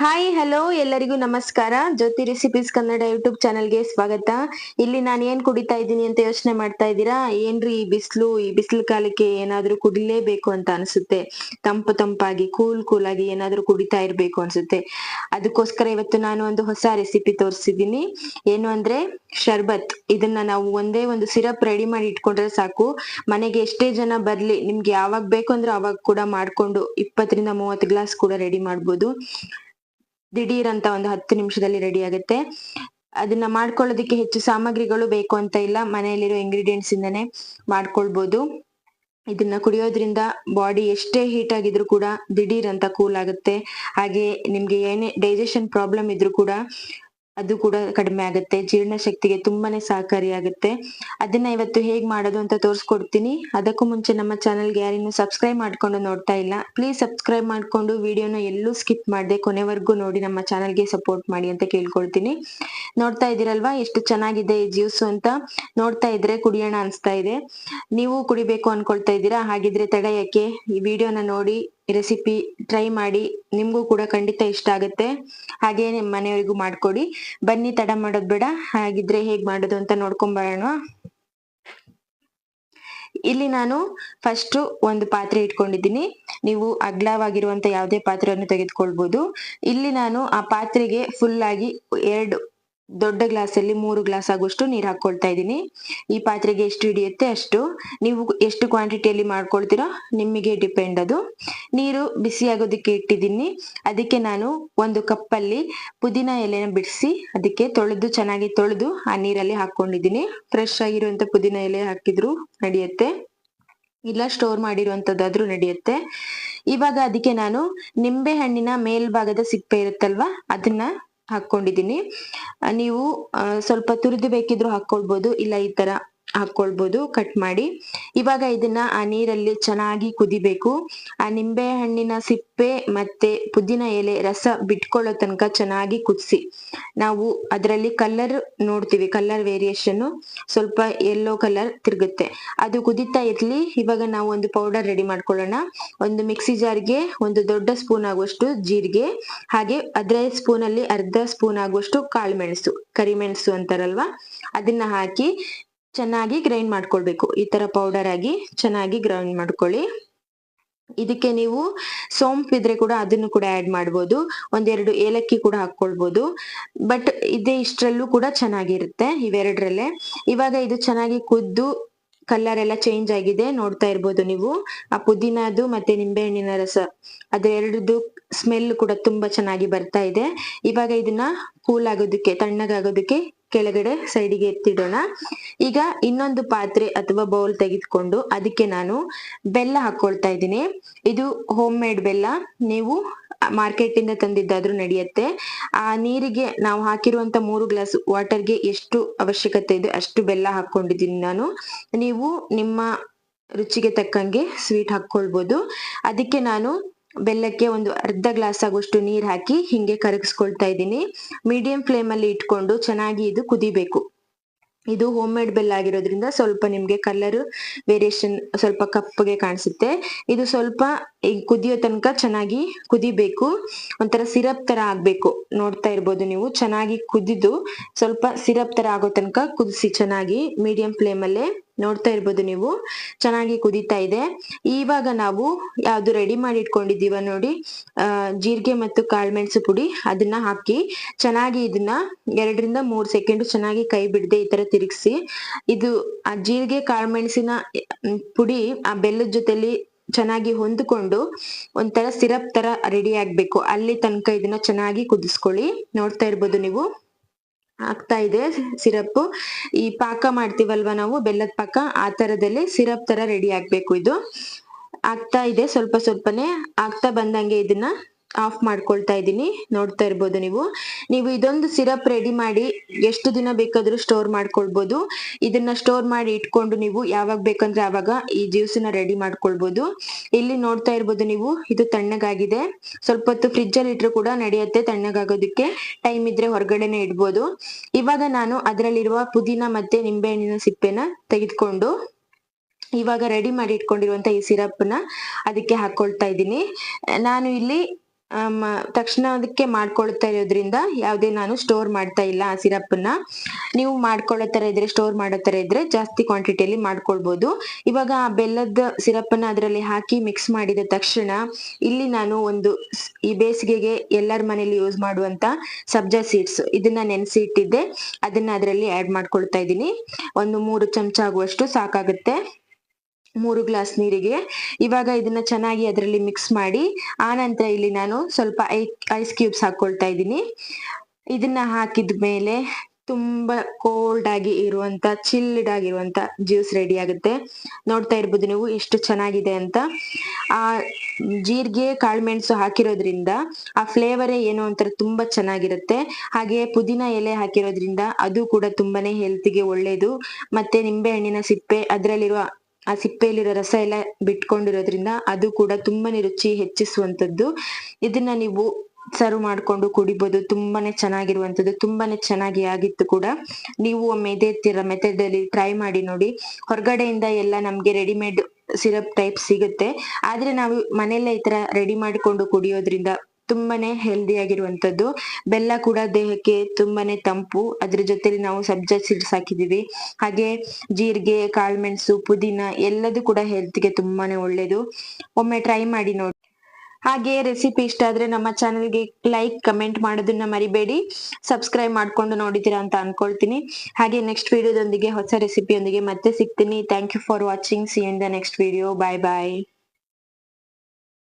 Hi hello ಎಲ್ಲರಿಗೂ ನಮಸ್ಕಾರ. ಜ್ಯೋತಿ recipes Kannada YouTube ಚಾನಲ್ಗೆ ಸ್ವಾಗತ. ಇಲ್ಲಿ ನಾನು ಏನ್ ಕುಡಿತಾ ಇದ್ದೀನಿ ಅಂತ ಯೋಚನೆ ಮಾಡ್ತಾ ಇದ್ದೀರಾ? ಏನ್ರಿ ಈ ಬಿಸಿಲು ಈ ಬಿಸಿಲು ಕಾಲಕ್ಕೆ ಏನಾದ್ರೂ ಕುಡಿಲೇಬೇಕು ಅಂತ ಅನ್ಸುತ್ತೆ. ತಂಪು ತಂಪಾಗಿ, ಕೂಲ್ ಕೂಲ್ ಆಗಿ ಏನಾದ್ರೂ ಕುಡಿತಾ ಇರ್ಬೇಕು ಅನ್ಸುತ್ತೆ. ಅದಕ್ಕೋಸ್ಕರ ಇವತ್ತು ನಾನು ಒಂದು ಹೊಸ ರೆಸಿಪಿ ತೋರಿಸಿದ್ದೀನಿ. ಏನು ಅಂದ್ರೆ ಶರ್ಬತ್. ಇದನ್ನ ನಾವು ಒಂದೇ ಒಂದು ಸಿರಪ್ ರೆಡಿ ಮಾಡಿ ಇಟ್ಕೊಂಡ್ರೆ ಸಾಕು. ಮನೆಗೆ ಎಷ್ಟೇ ಜನ ಬರ್ಲಿ, ನಿಮ್ಗೆ ಯಾವಾಗ ಬೇಕು ಅಂದ್ರೆ ಅವಾಗ ಕೂಡ ಮಾಡ್ಕೊಂಡು ಇಪ್ಪತ್ತರಿಂದ ಮೂವತ್ತು ಗ್ಲಾಸ್ ಕೂಡ ರೆಡಿ ಮಾಡ್ಬೋದು. ದಿಢೀರ್ ಅಂತ ಒಂದು ಹತ್ತು ನಿಮಿಷದಲ್ಲಿ ರೆಡಿ ಆಗುತ್ತೆ. ಅದನ್ನ ಮಾಡ್ಕೊಳ್ಳೋದಕ್ಕೆ ಹೆಚ್ಚು ಸಾಮಗ್ರಿಗಳು ಬೇಕು ಅಂತ ಇಲ್ಲ. ಮನೆಯಲ್ಲಿರೋ ಇಂಗ್ರೀಡಿಯೆಂಟ್ಸ್ ಇಂದನೇ ಮಾಡ್ಕೊಳ್ಬಹುದು ಇದನ್ನ ಕುಡಿಯೋದ್ರಿಂದ ಬಾಡಿ ಎಷ್ಟೇ ಹೀಟ್ ಆಗಿದ್ರು ಕೂಡ ದಿಢೀರ್ ಅಂತ ಕೂಲ್ ಆಗುತ್ತೆ. ಹಾಗೆ ನಿಮ್ಗೆ ಏನೇ ಡೈಜೆಷನ್ ಪ್ರಾಬ್ಲಮ್ ಇದ್ರೂ ಕೂಡ ಅದು ಕೂಡ ಕಡಿಮೆ ಆಗುತ್ತೆ. ಜೀರ್ಣಶಕ್ತಿಗೆ ತುಂಬಾನೇ ಸಹಕಾರಿ ಆಗುತ್ತೆ ಅದನ್ನ ಇವತ್ತು ಹೇಗ್ ಮಾಡೋದು ಅಂತ ತೋರಿಸ್ಕೊಡ್ತೀನಿ. ಅದಕ್ಕೂ ಮುಂಚೆ ನಮ್ಮ ಚಾನಲ್ಗೆ ಯಾರಿನ್ನು ಸಬ್ಸ್ಕ್ರೈಬ್ ಮಾಡ್ಕೊಂಡು ನೋಡ್ತಾ ಇಲ್ಲ ಪ್ಲೀಸ್ ಸಬ್ಸ್ಕ್ರೈಬ್ ಮಾಡ್ಕೊಂಡು ವಿಡಿಯೋನ ಎಲ್ಲೂ ಸ್ಕಿಪ್ ಮಾಡದೆ ಕೊನೆವರೆಗೂ ನೋಡಿ ನಮ್ಮ ಚಾನಲ್ಗೆ ಸಪೋರ್ಟ್ ಮಾಡಿ ಅಂತ ಕೇಳ್ಕೊಳ್ತೀನಿ. ನೋಡ್ತಾ ಇದೀರಲ್ವಾ ಎಷ್ಟು ಚೆನ್ನಾಗಿದೆ ಈ ಜ್ಯೂಸ್ ಅಂತ. ನೋಡ್ತಾ ಇದ್ರೆ ಕುಡಿಯೋಣ ಅನ್ಸ್ತಾ ಇದೆ. ನೀವು ಕುಡಿಬೇಕು ಅನ್ಕೊಳ್ತಾ ಇದ್ದೀರಾ? ಹಾಗಿದ್ರೆ ತಡ ಯಾಕೆ? ಈ ವಿಡಿಯೋನ ನೋಡಿ ರೆಸಿಪಿ ಟ್ರೈ ಮಾಡಿ ನಿಮಗೂ ಕೂಡ ಖಂಡಿತ ಇಷ್ಟ ಆಗುತ್ತೆ. ಹಾಗೆ ನಿಮ್ಮ ಮನೆಯವರಿಗೂ ಮಾಡ್ಕೊಡಿ. ಬನ್ನಿ, ತಡ ಮಾಡೋದು ಬೇಡ. ಹಾಗಿದ್ರೆ ಹೇಗ್ ಮಾಡೋದು ಅಂತ ನೋಡ್ಕೊಂಬರೋಣ ಇಲ್ಲಿ ನಾನು ಫಸ್ಟ್ ಒಂದು ಪಾತ್ರೆ ಇಟ್ಕೊಂಡಿದ್ದೀನಿ. ನೀವು ಅಗ್ಲವಾಗಿರುವಂತ ಯಾವುದೇ ಪಾತ್ರೆಯನ್ನು ತೆಗೆದುಕೊಳ್ಬಹುದು ಇಲ್ಲಿ ನಾನು ಆ ಪಾತ್ರೆಗೆ ಫುಲ್ ಆಗಿ ಎರಡು ದೊಡ್ಡ ಗ್ಲಾಸ್ ಅಲ್ಲಿ ಮೂರು ಗ್ಲಾಸ್ ಆಗುವಷ್ಟು ನೀರ್ ಹಾಕೊಳ್ತಾ ಇದ್ದೀನಿ. ಈ ಪಾತ್ರೆಗೆ ಎಷ್ಟು ಹಿಡಿಯುತ್ತೆ ಅಷ್ಟು. ನೀವು ಎಷ್ಟು ಕ್ವಾಂಟಿಟಿಯಲ್ಲಿ ಮಾಡ್ಕೊಳ್ತೀರೋ ನಿಮಗೆ ಡಿಪೆಂಡ್ ಅದು. ನೀರು ಬಿಸಿ ಆಗೋದಕ್ಕೆ ಇಟ್ಟಿದ್ದೀನಿ. ಅದಕ್ಕೆ ನಾನು ಒಂದು ಕಪ್ಪಲ್ಲಿ ಪುದೀನ ಎಲೆನ ಬಿಡಿಸಿ ಅದಕ್ಕೆ ತೊಳೆದು ಚೆನ್ನಾಗಿ ತೊಳೆದು ಆ ನೀರಲ್ಲಿ ಹಾಕೊಂಡಿದ್ದೀನಿ. ಫ್ರೆಶ್ ಆಗಿರುವಂತ ಪುದೀನ ಎಲೆ ಹಾಕಿದ್ರು ನಡೆಯುತ್ತೆ. ಇಲ್ಲ ಸ್ಟೋರ್ ಮಾಡಿರುವಂತದ್ದಾದ್ರೂ ನಡೆಯುತ್ತೆ. ಇವಾಗ ಅದಕ್ಕೆ ನಾನು ನಿಂಬೆ ಹಣ್ಣಿನ ಮೇಲ್ಭಾಗದ ಸಿಪ್ಪೆ ಇರುತ್ತಲ್ವಾ, ಅದನ್ನ ಹಾಕೊಂಡಿದ್ದೀನಿ. ನೀವು ಸ್ವಲ್ಪ ತುರಿದು ಬೇಕಿದ್ರು ಹಾಕೊಳ್ಬಹುದು ಇಲ್ಲ ಈ ತರ ಹಾಕೊಳ್ಬಹುದು ಕಟ್ ಮಾಡಿ. ಇವಾಗ ಇದನ್ನ ಆ ನೀರಲ್ಲಿ ಚೆನ್ನಾಗಿ ಕುದಿಬೇಕು. ಆ ನಿಂಬೆ ಹಣ್ಣಿನ ಸಿಪ್ಪೆ ಮತ್ತೆ ಪುದೀನ ಎಲೆ ರಸ ಬಿಟ್ಕೊಳ್ಳೋ ತನಕ ಚೆನ್ನಾಗಿ ಕುದಿಸಿ. ನಾವು ಅದರಲ್ಲಿ ಕಲರ್ ನೋಡ್ತೀವಿ ಕಲರ್ ವೇರಿಯೇಷನ್ ಸ್ವಲ್ಪ ಯೆಲ್ಲೋ ಕಲರ್ ತಿರುಗುತ್ತೆ. ಅದು ಕುದಿತಾ ಇರ್ಲಿ, ಇವಾಗ ನಾವು ಒಂದು ಪೌಡರ್ ರೆಡಿ ಮಾಡ್ಕೊಳ್ಳೋಣ. ಒಂದು ಮಿಕ್ಸಿ ಜಾರ್ಗೆ ಒಂದು ದೊಡ್ಡ ಸ್ಪೂನ್ ಆಗುವಷ್ಟು ಜೀರಿಗೆ, ಹಾಗೆ ಅದ್ರ ಸ್ಪೂನ್ ಅಲ್ಲಿ ಅರ್ಧ ಸ್ಪೂನ್ ಆಗುವಷ್ಟು ಕಾಳುಮೆಣಸು ಕರಿಮೆಣಸು ಅಂತಾರಲ್ವಾ? ಅದನ್ನ ಹಾಕಿ ಚೆನ್ನಾಗಿ ಗ್ರೈಂಡ್ ಮಾಡ್ಕೊಳ್ಬೇಕು. ಈ ತರ ಪೌಡರ್ ಆಗಿ ಚೆನ್ನಾಗಿ ಗ್ರೈಂಡ್ ಮಾಡ್ಕೊಳ್ಳಿ. ಇದಕ್ಕೆ ನೀವು ಸೋಂಪು ಇದ್ರೆ ಕೂಡ ಅದನ್ನು ಕೂಡ ಆಡ್ ಮಾಡ್ಬೋದು. ಒಂದೆರಡು ಏಲಕ್ಕಿ ಕೂಡ ಹಾಕ್ಕೊಳ್ಬೋದು. ಬಟ್ ಇದೇ ಇಷ್ಟರಲ್ಲೂ ಕೂಡ ಚೆನ್ನಾಗಿರುತ್ತೆ ಇವೆರಡರಲ್ಲೇ. ಇವಾಗ ಇದು ಚೆನ್ನಾಗಿ ಕುದ್ದು ಕಲರ್ ಎಲ್ಲ ಚೇಂಜ್ ಆಗಿದೆ ನೋಡ್ತಾ ಇರ್ಬೋದು ನೀವು. ಆ ಪುದೀನದು ಮತ್ತೆ ನಿಂಬೆಹಣ್ಣಿನ ರಸ ಅದೆರಡದು ಸ್ಮೆಲ್ ಕೂಡ ತುಂಬಾ ಚೆನ್ನಾಗಿ ಬರ್ತಾ ಇದೆ. ಇವಾಗ ಇದನ್ನ ಕೂಲ್ ಆಗೋದಕ್ಕೆ, ತಣ್ಣಗಾಗೋದಕ್ಕೆ ಕೆಳಗಡೆ ಸೈಡಿಗೆ ಎತ್ತಿಡೋಣ. ಈಗ ಇನ್ನೊಂದು ಪಾತ್ರೆ ಅಥವಾ ಬೌಲ್ ತೆಗೆದುಕೊಂಡು ಅದಕ್ಕೆ ನಾನು ಬೆಲ್ಲ ಹಾಕೊಳ್ತಾ ಇದ್ದೀನಿ. ಇದು ಹೋಮ್ ಮೇಡ್ ಬೆಲ್ಲ. ನೀವು ಮಾರ್ಕೆಟ್ ಇಂದ ತಂದಿದ್ದಾದ್ರೂ ನಡೆಯುತ್ತೆ. ಆ ನೀರಿಗೆ ನಾವು ಹಾಕಿರುವಂತ ಮೂರು ಗ್ಲಾಸ್ ವಾಟರ್ಗೆ ಎಷ್ಟು ಅವಶ್ಯಕತೆ ಇದೆ ಅಷ್ಟು ಬೆಲ್ಲ ಹಾಕೊಂಡಿದ್ದೀನಿ ನಾನು. ನೀವು ನಿಮ್ಮ ರುಚಿಗೆ ತಕ್ಕಂಗೆ ಸ್ವೀಟ್ ಹಾಕೊಳ್ಬೋದು. ಅದಕ್ಕೆ ನಾನು ಬೆಲ್ಲಕ್ಕೆ ಒಂದು ಅರ್ಧ ಗ್ಲಾಸ್ ಆಗುವಷ್ಟು ನೀರ್ ಹಾಕಿ ಹಿಂಗೆ ಕರಗಿಸ್ಕೊಳ್ತಾ ಇದ್ದೀನಿ. ಮೀಡಿಯಂ ಫ್ಲೇಮ್ ಅಲ್ಲಿ ಇಟ್ಕೊಂಡು ಚೆನ್ನಾಗಿ ಇದು ಕುದಿಬೇಕು. ಇದು ಹೋಮ್ ಮೇಡ್ ಬೆಲ್ಲ ಆಗಿರೋದ್ರಿಂದ ಸ್ವಲ್ಪ ನಿಮ್ಗೆ ಕಲರ್ ವೇರಿಯೇಷನ್ ಸ್ವಲ್ಪ ಕಪ್ಪಗೆ ಕಾಣಿಸುತ್ತೆ. ಇದು ಸ್ವಲ್ಪ ಈಗ ಕುದಿಯೋ ತನಕ ಚೆನ್ನಾಗಿ ಕುದಿಬೇಕು. ಒಂಥರ ಸಿರಪ್ ತರ ಆಗ್ಬೇಕು. ನೋಡ್ತಾ ಇರ್ಬೋದು ನೀವು. ಚೆನ್ನಾಗಿ ಕುದಿದು ಸ್ವಲ್ಪ ಸಿರಪ್ ತರ ಆಗೋ ತನಕ ಕುದಿಸಿ ಚೆನ್ನಾಗಿ ಮೀಡಿಯಂ ಫ್ಲೇಮ್ ಅಲ್ಲೇ ನೋಡ್ತಾ ಇರ್ಬೋದು ನೀವು. ಚೆನ್ನಾಗಿ ಕುದೀತಾ ಇದೆ. ಇವಾಗ ನಾವು ಯಾವ್ದು ರೆಡಿ ಮಾಡಿ ಇಟ್ಕೊಂಡಿದ್ದೀವ ನೋಡಿ ಜೀರಿಗೆ ಮತ್ತು ಕಾಳ್ಮೆಣಸು ಪುಡಿ ಅದನ್ನ ಹಾಕಿ ಚೆನ್ನಾಗಿ ಇದನ್ನ ಎರಡರಿಂದ ಮೂರ್ ಸೆಕೆಂಡ್ ಚೆನ್ನಾಗಿ ಕೈ ಬಿಡದೆ ಈ ತರ ತಿರುಗಿಸಿ. ಇದು ಆ ಜೀರಿಗೆ, ಕಾಳ್ಮೆಣಸಿನ ಪುಡಿ ಆ ಬೆಲ್ಲದ ಜೊತೆಲಿ ಚೆನ್ನಾಗಿ ಹೊಂದ್ಕೊಂಡು ಒಂಥರ ಸಿರಪ್ ತರ ರೆಡಿ ಆಗ್ಬೇಕು. ಅಲ್ಲಿ ತನಕ ಇದನ್ನ ಚೆನ್ನಾಗಿ ಕುದಿಸ್ಕೊಳ್ಳಿ. ನೋಡ್ತಾ ಇರ್ಬೋದು ನೀವು. ಆಗ್ತಾ ಇದೆ ಸಿರಪ್ ಈ ಪಾಕ ಮಾಡ್ತೀವಲ್ವಾ ನಾವು? ಬೆಲ್ಲದ ಪಾಕ. ಆ ತರದಲ್ಲಿ ಸಿರಪ್ ತರ ರೆಡಿ ಆಗ್ಬೇಕು ಇದು. ಆಗ್ತಾ ಇದೆ ಸ್ವಲ್ಪ ಸ್ವಲ್ಪನೇ. ಆಗ್ತಾ ಬಂದಂಗೆ ಇದನ್ನ ಆಫ್ ಮಾಡ್ಕೊಳ್ತಾ ಇದ್ದೀನಿ. ನೋಡ್ತಾ ಇರ್ಬೋದು ನೀವು. ನೀವು ಇದೊಂದು ಸಿರಪ್ ರೆಡಿ ಮಾಡಿ ಎಷ್ಟು ದಿನ ಬೇಕಾದರೂ ಸ್ಟೋರ್ ಮಾಡ್ಕೊಳ್ಬೋದು. ಇದನ್ನ ಸ್ಟೋರ್ ಮಾಡಿ ಇಟ್ಕೊಂಡು ನೀವು ಯಾವಾಗ ಬೇಕಂದ್ರೆ ಆವಾಗ ಈ ಜ್ಯೂಸನ್ನ ರೆಡಿ ಮಾಡ್ಕೊಳ್ಬೋದು. ಇಲ್ಲಿ ನೋಡ್ತಾ ಇರ್ಬೋದು ನೀವು, ಇದು ತಣ್ಣಗಾಗಿದೆ. ಸ್ವಲ್ಪ ಹೊತ್ತು ಫ್ರಿಜ್ ಅಲ್ಲಿ ಕೂಡ ನಡೆಯುತ್ತೆ ತಣ್ಣಗಾಗೋದಕ್ಕೆ. ಟೈಮ್ ಇದ್ರೆ ಹೊರಗಡೆನೆ ಇಡ್ಬೋದು. ಇವಾಗ ನಾನು ಅದರಲ್ಲಿರುವ ಪುದೀನ ಮತ್ತೆ ನಿಂಬೆಹಣ್ಣಿನ ಸಿಪ್ಪೆನ ತೆಗೆದುಕೊಂಡು ಇವಾಗ ರೆಡಿ ಮಾಡಿ ಇಟ್ಕೊಂಡಿರುವಂತ ಈ ಸಿರಪ್ನ ಅದಕ್ಕೆ ಹಾಕೊಳ್ತಾ ಇದ್ದೀನಿ. ನಾನು ಇಲ್ಲಿ ತಕ್ಷಣ ಅದಕ್ಕೆ ಮಾಡ್ಕೊಳ್ತಾ ಇರೋದ್ರಿಂದ ಯಾವುದೇ ನಾನು ಸ್ಟೋರ್ ಮಾಡ್ತಾ ಇಲ್ಲ ಆ ಸಿರಪ್ ಅನ್ನ ನೀವು ಮಾಡ್ಕೊಳ್ಳೋ ತರ ಇದ್ರೆ ಸ್ಟೋರ್ ಮಾಡೋ ತರ ಇದ್ರೆ ಜಾಸ್ತಿ ಕ್ವಾಂಟಿಟಿಯಲ್ಲಿ ಮಾಡ್ಕೊಳ್ಬಹುದು ಇವಾಗ ಆ ಬೆಲ್ಲದ ಸಿರಪ್ ಅನ್ನ ಅದರಲ್ಲಿ ಹಾಕಿ ಮಿಕ್ಸ್ ಮಾಡಿದ ತಕ್ಷಣ ಇಲ್ಲಿ ನಾನು ಒಂದು ಈ ಬೇಸಿಗೆಗೆ ಎಲ್ಲರ ಮನೇಲಿ ಯೂಸ್ ಮಾಡುವಂತ ಸಬ್ಜಾ ಸೀಡ್ಸ್ ಇದನ್ನ ನೆನೆಸಿ ಇಟ್ಟಿದ್ದೆ ಅದನ್ನ ಅದರಲ್ಲಿ ಆಡ್ ಮಾಡ್ಕೊಳ್ತಾ ಇದ್ದೀನಿ. ಒಂದು ಮೂರು ಚಮಚ ಆಗುವಷ್ಟು ಸಾಕಾಗುತ್ತೆ. ಮೂರು ಗ್ಲಾಸ್ ನೀರಿಗೆ. ಇವಾಗ ಇದನ್ನ ಚೆನ್ನಾಗಿ ಅದರಲ್ಲಿ ಮಿಕ್ಸ್ ಮಾಡಿ, ಆ ನಂತರ ಇಲ್ಲಿ ನಾನು ಸ್ವಲ್ಪ ಐಸ್ ಕ್ಯೂಬ್ಸ್ ಹಾಕೊಳ್ತಾ ಇದ್ದೀನಿ. ಇದನ್ನ ಹಾಕಿದ ಮೇಲೆ ತುಂಬಾ ಕೋಲ್ಡ್ ಆಗಿ ಇರುವಂತ ಚಿಲ್ಡ್ ಆಗಿರುವಂತ ಜ್ಯೂಸ್ ರೆಡಿ ಆಗುತ್ತೆ. ನೋಡ್ತಾ ಇರ್ಬೋದು ನೀವು ಎಷ್ಟು ಚೆನ್ನಾಗಿದೆ ಅಂತ. ಆ ಜೀರಿಗೆ, ಕಾಳುಮೆಣಸು ಹಾಕಿರೋದ್ರಿಂದ ಆ ಫ್ಲೇವರೇ ಏನು ಒಂಥರ ತುಂಬಾ ಚೆನ್ನಾಗಿರುತ್ತೆ. ಹಾಗೆ ಪುದೀನ ಎಲೆ ಹಾಕಿರೋದ್ರಿಂದ ಅದು ಕೂಡ ತುಂಬಾನೇ ಹೆಲ್ತಿಗೆ ಒಳ್ಳೇದು. ಮತ್ತೆ ನಿಂಬೆ ಹಣ್ಣಿನ ಸಿಪ್ಪೆ, ಅದರಲ್ಲಿರುವ ಆ ಸಿಪ್ಪೆಯಲ್ಲಿರೋ ರಸ ಎಲ್ಲ ಬಿಟ್ಕೊಂಡಿರೋದ್ರಿಂದ ಅದು ಕೂಡ ತುಂಬಾನೇ ರುಚಿ ಹೆಚ್ಚಿಸುವಂತದ್ದು ಇದನ್ನ ನೀವು ಸರ್ವ್ ಮಾಡ್ಕೊಂಡು ಕುಡಿಬಹುದು ತುಂಬಾನೇ ಚೆನ್ನಾಗಿರುವಂತದ್ದು ತುಂಬಾನೇ ಚೆನ್ನಾಗಿ ಆಗಿತ್ತು ಕೂಡ. ನೀವು ಒಮ್ಮೆ ಇದೇ ತರ ಮೆಥಡ್ ಅಲ್ಲಿ ಟ್ರೈ ಮಾಡಿ ನೋಡಿ. ಹೊರಗಡೆಯಿಂದ ಎಲ್ಲ ನಮ್ಗೆ ರೆಡಿಮೇಡ್ ಸಿರಪ್ ಟೈಪ್ ಸಿಗುತ್ತೆ. ಆದ್ರೆ ನಾವು ಮನೆಯಲ್ಲೇ ಈ ತರ ರೆಡಿ ಮಾಡಿಕೊಂಡು ಕುಡಿಯೋದ್ರಿಂದ ತುಂಬಾನೇ ಹೆಲ್ದಿ ಆಗಿರುವಂತದ್ದು. ಬೆಲ್ಲ ಕೂಡ ದೇಹಕ್ಕೆ ತುಂಬಾನೇ ತಂಪು. ಅದ್ರ ಜೊತೆಲಿ ನಾವು ಸಬ್ಜಾ ಸೀಡ್ಸ್ ಹಾಕಿದೀವಿ ಹಾಗೆ ಜೀರಿಗೆ, ಕಾಳುಮೆಣಸು, ಪುದೀನ ಎಲ್ಲದೂ ಕೂಡ ಹೆಲ್ತ್ಗೆ ತುಂಬಾನೇ ಒಳ್ಳೇದು. ಒಮ್ಮೆ ಟ್ರೈ ಮಾಡಿ ನೋಡಿ. ಹಾಗೆ ರೆಸಿಪಿ ಇಷ್ಟ ಆದ್ರೆ ನಮ್ಮ ಚಾನೆಲ್ಗೆ ಲೈಕ್ ಕಮೆಂಟ್ ಮಾಡೋದನ್ನ ಮರಿಬೇಡಿ. ಸಬ್ಸ್ಕ್ರೈಬ್ ಮಾಡ್ಕೊಂಡು ನೋಡಿದ್ದೀರಾ ಅಂತ ಅನ್ಕೊಳ್ತೀನಿ. ಹಾಗೆ ನೆಕ್ಸ್ಟ್ ವಿಡಿಯೋದೊಂದಿಗೆ ಹೊಸ ರೆಸಿಪಿಯೊಂದಿಗೆ ಮತ್ತೆ ಸಿಗ್ತೀನಿ. Thank you for watching see in the next video bye bye